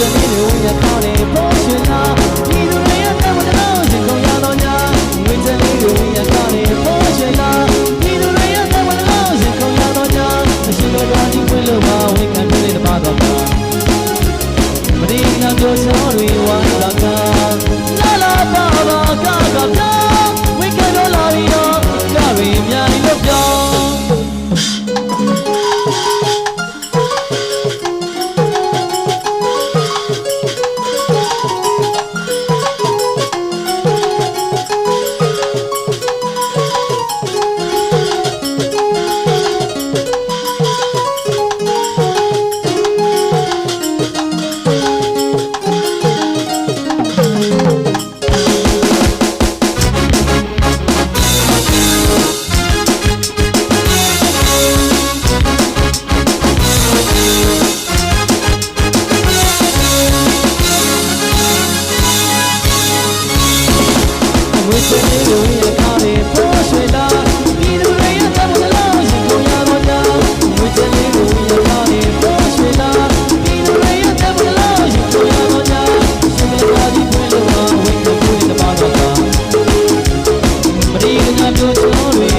这里留下靠你不寻啊，你都。story